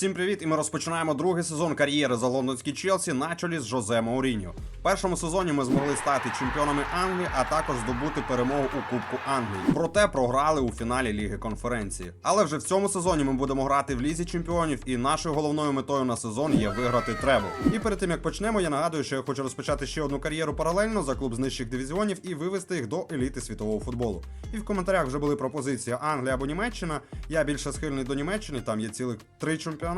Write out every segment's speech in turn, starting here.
Всім привіт! І ми розпочинаємо другий сезон кар'єри за лондонський Челсі на чолі з Жозе Мауріньо. В першому сезоні ми змогли стати чемпіонами Англії, а також здобути перемогу у Кубку Англії. Проте програли у фіналі Ліги конференції. Але вже в цьому сезоні ми будемо грати в лізі чемпіонів, і нашою головною метою на сезон є виграти требл. І перед тим як почнемо, я нагадую, що я хочу розпочати ще одну кар'єру паралельно за клуб з нижчих дивізіонів і вивести їх до еліти світового футболу. І в коментарях вже були пропозиції Англія або Німеччина. Я більше схильний до Німеччини, там є цілих три чемпіонати.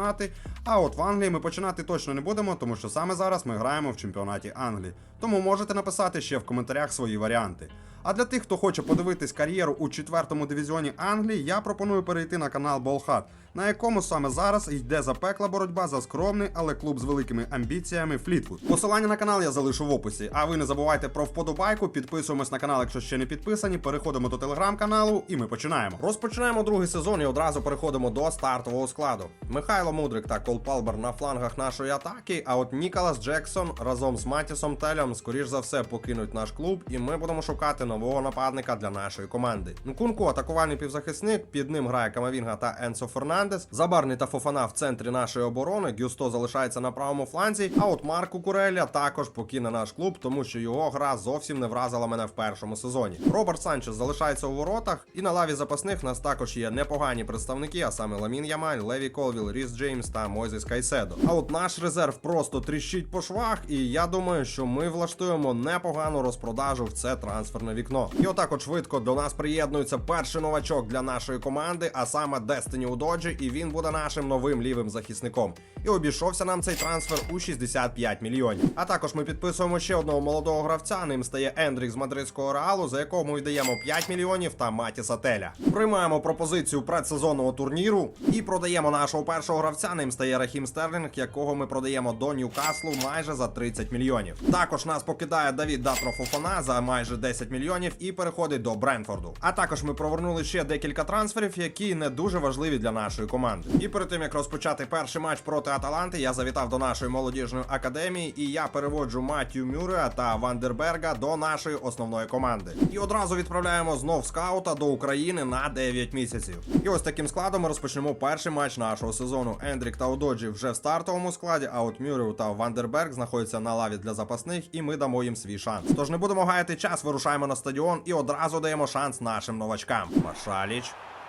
А от в Англії ми починати точно не будемо, тому що саме зараз ми граємо в чемпіонаті Англії. Тому можете написати ще в коментарях свої варіанти. А для тих, хто хоче подивитись кар'єру у четвертому дивізіоні Англії, я пропоную перейти на канал Болхат, на якому саме зараз йде запекла боротьба за скромний, але клуб з великими амбіціями Флітвуд. Посилання на канал я залишу в описі. А ви не забувайте про вподобайку, підписуємось на канал, якщо ще не підписані. Переходимо до телеграм-каналу, і ми починаємо. Розпочинаємо другий сезон і одразу переходимо до стартового складу. Михайло Мудрик та Кол Палбер на флангах нашої атаки. А от Ніколас Джексон разом з Матісом Телем, скоріш за все, покинуть наш клуб, і ми будемо шукати нового нападника для нашої команди. Нкунку атакувальний півзахисник. Під ним грає Камавінга та Енсо Фернандес. Забарний та Фофана в центрі нашої оборони. Гюсто залишається на правому фланзі. А от Марко Курелля також покине наш клуб, тому що його гра зовсім не вразила мене в першому сезоні. Роберт Санчес залишається у воротах, і на лаві запасних нас також є непогані представники, а саме Ламін Ямаль, Леві Колвіл, Ріс Джеймс та Мойзес Кайседо. А от наш резерв просто тріщить по швах, і я думаю, що ми влаштуємо непогану розпродажу в це трансферне вікно. І отак от швидко до нас приєднується перший новачок для нашої команди, а саме Дестині Удоджі, і він буде нашим новим лівим захисником. І обійшовся нам цей трансфер у 65 мільйонів. А також ми підписуємо ще одного молодого гравця. Ним стає Ендрік з мадридського реалу, за якого ми віддаємо 5 мільйонів та Матіса Теля. Приймаємо пропозицію предсезонного турніру і продаємо нашого першого гравця. Ним стає Рахім Стерлінг, якого ми продаємо до Ньюкаслу майже за 30 мільйонів. Також нас покидає Давід Датро Фофана за майже 10 мільйонів і переходить до Брентфорду. А також ми провернули ще декілька трансферів, які не дуже важливі для нашої команди. І перед тим як розпочати перший матч проти Аталанти, я завітав до нашої молодіжної академії, і я переводжу Матью Мюреа та Вандерберга до нашої основної команди. І одразу відправляємо знов скаута до України на 9 місяців. І ось таким складом ми розпочнемо перший матч нашого сезону. Ендрік та Удоджі вже в стартовому складі, а от Мюреу та Вандерберг знаходяться на лаві для запасних, і ми дамо їм свій шанс. Тож не будемо гаяти час, вирушаємо на стадіон і одразу даємо шанс нашим новачкам. Машаліч.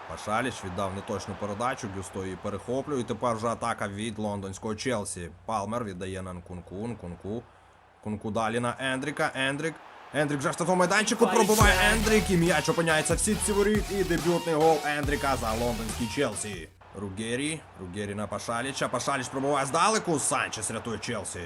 Пашаліч віддав неточну передачу, Гюсто її перехоплює. І тепер вже атака від лондонського Челсі. Палмер віддає на Нкунку, Нкунку. Нкунку далі на Ендріка. Ендрік. Ендрік вже в штрафному майданчику пробиває Ендрік. І м'яч опиняється в сітці воріт. І дебютний гол Ендріка за лондонський Челсі. Ругері. Ругері на Пашаліча. Пашаліч пробиває здалеку. Санчес рятує Челсі.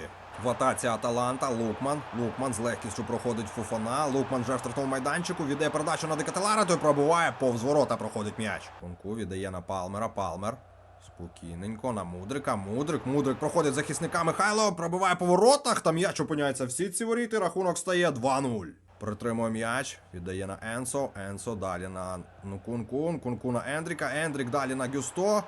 В атаці Аталанта, Лукман. Лукман з легкістю проходить Фуфона. Лукман вже в штрафному майданчику. Віддає передачу на Декателара, той пробуває, повз ворота проходить м'яч. Конку віддає на Палмера. Палмер. Спокійненько на Мудрика. Мудрик. Мудрик проходить захисника Михайло. Пробиває по воротах. Там м'яч опиняється в сітці воріт і рахунок стає 2-0. Притримує м'яч, віддає на Енсо. Енсо далі на Нкунку. Нкунку на Ендріка. Ендрік далі на Гюсто.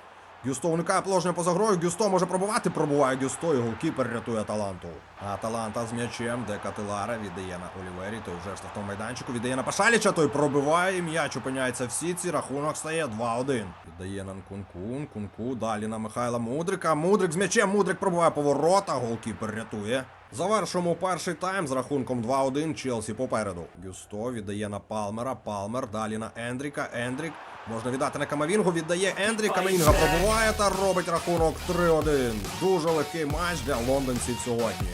Гюсто уникає положення поза грою. Гюсто може пробувати. Пробуває Гюсто. Його кіпер рятує Аталанту. Аталанта з м'ячем. Де Катилара віддає на Олівері. Той вже в штрафному майданчику. Віддає на Пашаліча. Той пробиває. М'яч опиняється в сітці. Рахунок стає 2-1. Віддає на кунку, кунку, Далі на Михайла Мудрика. Мудрик з м'ячем. Мудрик пробуває поворота. Голкіпер рятує. Завершуємо перший тайм з рахунком 2-1 Челсі попереду. Гюсто віддає на Палмера. Палмер далі на Ендріка. Ендрік можна віддати на Камавінгу. Віддає Ендрік. Камавінга пробуває та робить рахунок 3-1. Дуже легкий матч для лондонців сьогодні.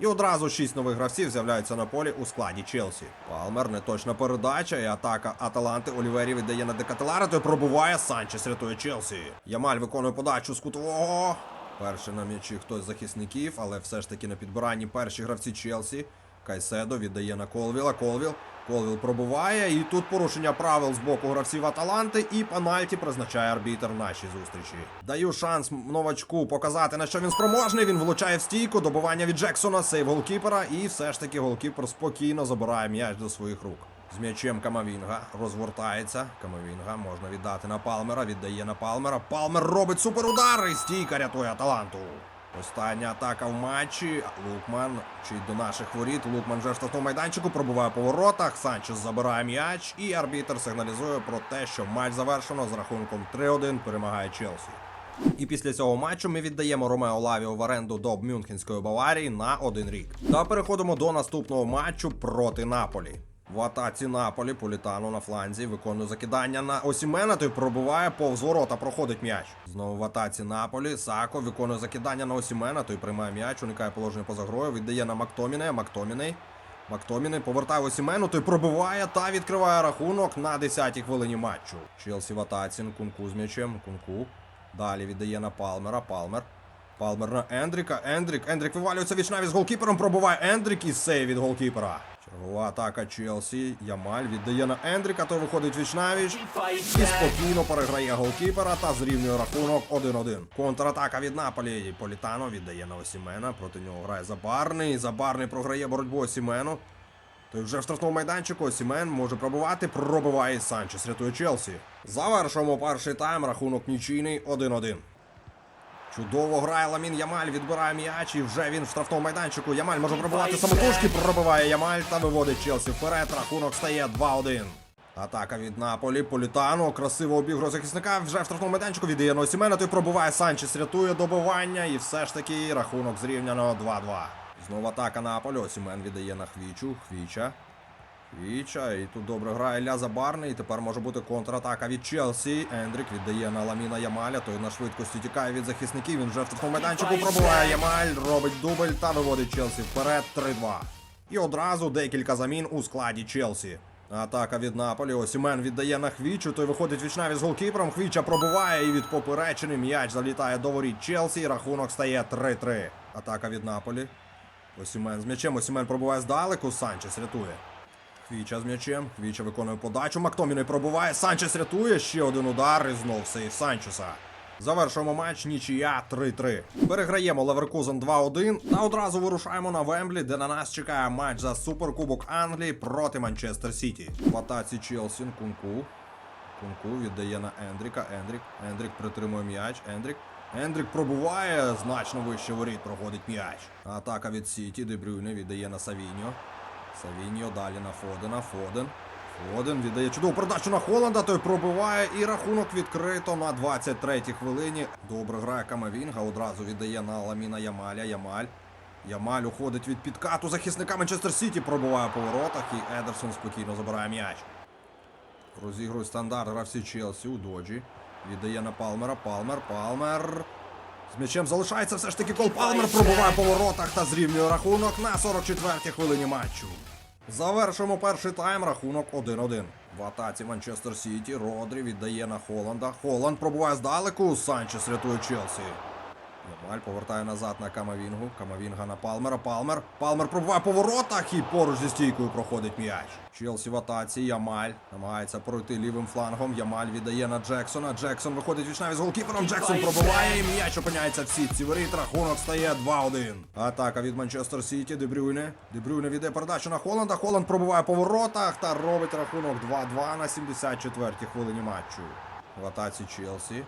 І одразу шість нових гравців з'являються на полі у складі Челсі. Палмер неточна передача і атака Аталанти Олівері віддає на Декателара, той пробуває. Санчес рятує Челсі. Ямаль виконує подачу з кутового. Перший на м'ячі хтось з захисників, але все ж таки на підбиранні перші гравці Челсі. Кайседо віддає на Колвіла. Колвіл. Колвіл пробуває. І тут порушення правил з боку гравців Аталанти. І пенальті призначає арбітер нашій зустрічі. Даю шанс новачку показати, на що він спроможний. Він влучає в стійку. Добування від Джексона, сейв голкіпера. І все ж таки голкіпер спокійно забирає м'яч до своїх рук. З м'ячем Камавінга розвертається. Камавінга можна віддати на Палмера. Віддає на Палмера. Палмер робить суперудар і стійка рятує Аталанту. Остання атака в матчі. Лукман чить до наших воріт. Лукман вже в штрафному майданчику пробуває по воротах. Санчес забирає м'яч, і арбітр сигналізує про те, що матч завершено з рахунком 3-1 перемагає Челсі. І після цього матчу ми віддаємо Ромео Лавіо в оренду до Мюнхенської Баварії на один рік. Та переходимо до наступного матчу проти Наполі. В атаці Наполі Політано на фланзі виконує закидання на Осімена, той пробиває повз ворота, проходить м'яч. Знову в атаці Наполі. Сако виконує закидання на Осімена, той приймає м'яч, уникає положення поза грою, віддає на Мактоміне. Мактоміней. Мактоміней повертає Осімену, той пробиває та відкриває рахунок на 10-й хвилині матчу. Челсі в атаці, Кунку з м'ячем. Кунку. Далі віддає на Палмера. Палмер. Палмер на Ендріка. Ендрік. Ендрік вивалюється вічнаві з голкіпером. Пробуває Ендрік і сейв від голкіпера. Чергова атака Челсі. Ямаль віддає на Ендріка, той виходить вічнавіч. І спокійно переграє голкіпера та зрівнює рахунок 1-1. Контратака від Наполі. Політано віддає на Осімена. Проти нього грає Забарний. Забарний програє боротьбу Осімену. Той вже в штрафному майданчику Сімен може пробувати, пробиває Санчес, рятує Челсі. Завершуємо перший тайм, рахунок нічийний 1-1. Чудово грає Ламін Ямаль, відбирає м'яч і вже він в штрафному майданчику. Ямаль може пробивати самотужки, пробиває Ямаль та виводить Челсі вперед. Рахунок стає 2-1. Атака від Наполі, Політано, красиво обігрує захисника. Вже в штрафному майданчику віддає на Осімена, той пробиває Санчес, рятує добивання і все ж таки рахунок зрівняно 2-2. Знову атака Наполі, Осімен віддає на Хвічу, Хвіча. Віча, і тут добре грає Ля Забарний. І тепер може бути контратака від Челсі. Ендрік віддає на Ламіна Ямаля. Той на швидкості тікає від захисників. Він вже в штрафному майданчику пробуває Ямаль, робить дубль та виводить Челсі вперед 3-2. І одразу декілька замін у складі Челсі. Атака від Наполі. Осімен віддає на Хвічу. Той виходить вічнаві з голкіпером. Хвіча пробуває і від поперечини м'яч залітає до воріт Челсі. І рахунок стає 3-3. Атака від Наполі. Осімен з м'ячем. Осімен пробуває здалеку. Санчес рятує. Хвіча з м'ячем. Хвіча виконує подачу. Мактоміний пробуває. Санчес рятує. Ще один удар і знов сейв Санчеса. Завершуємо матч нічия 3-3. Переграємо Леверкузен 2-1 та одразу вирушаємо на Вемблі, де на нас чекає матч за Суперкубок Англії проти Манчестер Сіті. В атаці Челсі Кунку. Кунку віддає на Ендріка. Ендрік. Ендрік притримує м'яч. Ендрік. Ендрік пробуває. Значно вище воріт проходить м'яч. Атака від Сіті. Дебрюйне віддає на Савіньо. Савіньо далі на Фодена. Фоден. Фоден віддає чудову передачу на Холланда, той пробиває і рахунок відкрито на 23-й хвилині. Добре грає Камавінга, одразу віддає на Ламіна Ямаля. Ямаль. Ямаль уходить від підкату захисника Манчестер Сіті, пробиває по воротах і Едерсон спокійно забирає м'яч. Розігрує стандарт гравці Челсі у доджі. Віддає на Палмера. Палмер, Палмер. З м'ячем залишається все ж таки кол Палмер пробуває по воротах та зрівнює рахунок на 44-й хвилині матчу. Завершимо перший тайм, рахунок 1-1. В атаці Манчестер Сіті Родрі віддає на Холланда. Холланд пробуває здалеку. Санчес рятує Челсі. Ямаль повертає назад на Камавінгу. Камавінга на Палмера. Палмер. Палмер пробуває по воротах і поруч зі стійкою проходить м'яч. Челсі в атаці. Ямаль намагається пройти лівим флангом. Ямаль віддає на Джексона. Джексон виходить вічнаві з голкіпером. Джексон пробиває і м'яч опиняється в сітці. Воріт рахунок стає 2-1. Атака від Манчестер Сіті. Дебрюйне. Дебрюйне віддає передачу на Холланда. Холланд пробиває по воротах та робить рахунок 2-2 на 74-й хвилині матчу. В атаці Челсі.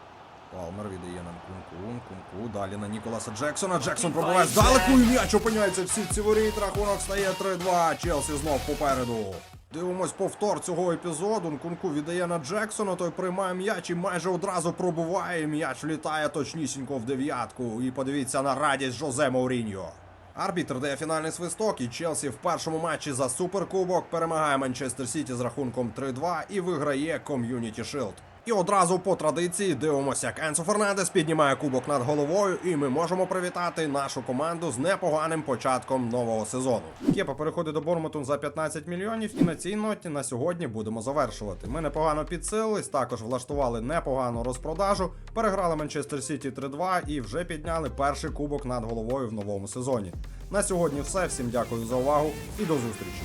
Палмер віддає нам Кунку, Кунку, далі на Ніколаса Джексона. Джексон пробиває здалеку і м'яч опиняється в сітці воріт. Рахунок стає 3-2. Челсі знов попереду. Дивимось повтор цього епізоду. Кунку віддає на Джексона, той приймає м'яч і майже одразу пробуває. М'яч влітає точнісінько в дев'ятку. І подивіться на радість Жозе Мауріньо. Арбітр дає фінальний свисток, і Челсі в першому матчі за суперкубок перемагає Манчестер Сіті з рахунком 3-2 і виграє Ком'юніті Шилд. І одразу по традиції дивимося, як Енсо Фернандес піднімає кубок над головою, і ми можемо привітати нашу команду з непоганим початком нового сезону. Кепа переходить до Бормуту за 15 мільйонів, і на цій ноті на сьогодні будемо завершувати. Ми непогано підсилились, також влаштували непогану розпродажу, переграли Манчестер Сіті 3-2 і вже підняли перший кубок над головою в новому сезоні. На сьогодні все. Всім дякую за увагу і до зустрічі.